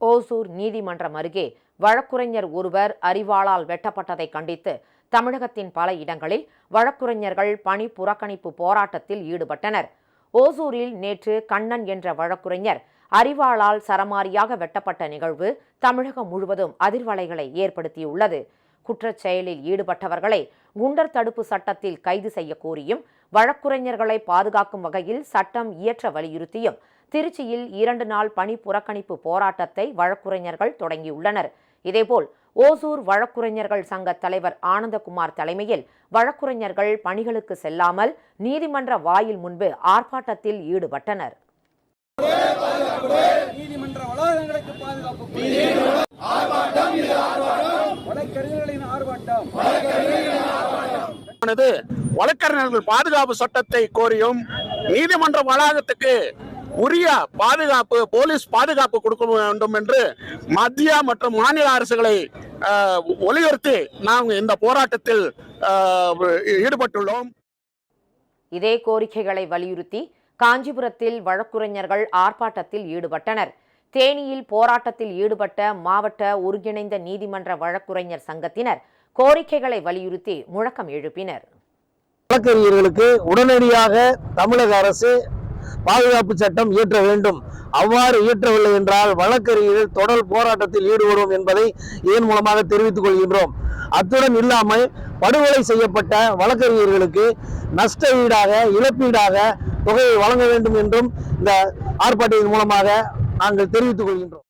ஓசூர் நீதிமன்றம் அருகே வழக்குரைஞர் ஒருவர் அறிவாளால் வெட்டப்பட்டதை கண்டித்து தமிழகத்தின் பல இடங்களில் வழக்குரைஞர்கள் பணி புறக்கணிப்பு போராட்டத்தில் ஈடுபட்டனர். ஓசூரில் நேற்று கண்ணன் என்ற வழக்குரைஞர் அறிவாளால் சரமாரியாக வெட்டப்பட்ட நிகழ்வு தமிழகம் முழுவதும் அதிர்வலைகளை ஏற்படுத்தியுள்ளது. குற்றச் செயலில் ஈடுபட்டவர்களை குண்டர் தடுப்பு சட்டத்தில் கைது செய்ய கோரியும் வழக்குரைஞர்களை பாதுகாக்கும் வகையில் சட்டம் இயற்ற வலியுறுத்தியும் திருச்சியில் இரண்டு நாள் பணி புறக்கணிப்பு போராட்டத்தை வழக்குரைஞர்கள் தொடங்கியுள்ளனர். இதேபோல் ஓசூர் வழக்குரைஞர்கள் சங்க தலைவர் ஆனந்தகுமார் தலைமையில் வழக்குரைஞர்கள் பணிகளுக்கு செல்லாமல் நீதிமன்ற வாயில் முன்பு ஆர்ப்பாட்டத்தில் ஈடுபட்டனர். நீதிமன்ற வளாகங்களுக்கு பாதுகாப்பு வழக்கறிஞர்களின் ஆர்ப்பாட்டம். ஆனது வழக்கறிஞர்கள் பாதுகாப்பு சட்டத்தை கோரியும் நீதிமன்ற வளாகத்துக்கு உரிய பாதுகாப்பு போலீஸ் பாதுகாப்பு கொடுக்க வேண்டும் என்று மத்திய மற்றும் மாநில அரசுகளை வலியுறுத்தி நாங்கள் இந்த போராட்டத்தில் ஈடுபட்டுள்ளோம். இதே கோரிக்கைகளை வலியுறுத்தி காஞ்சிபுரத்தில் வழக்குரைஞர்கள் ஆர்ப்பாட்டத்தில் ஈடுபட்டனர். தேனியில் போராட்டத்தில் ஈடுபட்ட மாவட்ட ஒருங்கிணைந்த நீதிமன்ற வழக்குரைஞர் சங்கத்தினர் கோரிக்கைகளை வலியுறுத்தி முழக்கம் எழுப்பினர். வழக்கறிஞர்களுக்கு உடனடியாக தமிழக அரசு பாதுகாப்பு சட்டம் இயற்ற வேண்டும். அவ்வாறு இயற்றவில்லை என்றால் வழக்கறிஞர்கள் தொடர் போராட்டத்தில் ஈடுபடும் என்பதை இதன் மூலமாக தெரிவித்துக் கொள்கின்றோம். அத்துடன் இல்லாமல் படுகொலை செய்யப்பட்ட வழக்கறிஞர்களுக்கு நஷ்ட ஈடாக இழப்பீடாக தொகையை வழங்க வேண்டும் என்றும் இந்த ஆர்ப்பாட்டத்தின் மூலமாக நாங்கள் தெரிவித்துக் கொள்கின்றோம்.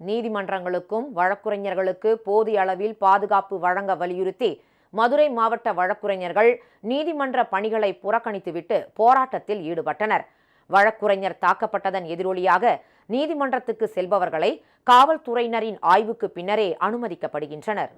நீதிமன்றங்களுக்கும் வழக்குரைஞர்களுக்கு போதிய அளவில் பாதுகாப்பு வழங்க வலியுறுத்தி மதுரை மாவட்ட வழக்குரைஞர்கள் நீதிமன்ற பணிகளை புறக்கணித்துவிட்டு போராட்டத்தில் ஈடுபட்டனர். வழக்குரைஞர் தாக்கப்பட்டதன் எதிரொலியாக நீதிமன்றத்துக்கு செல்பவர்களை காவல்துறையினரின் ஆய்வுக்கு பின்னரே அனுமதிக்கப்படுகின்றனர்.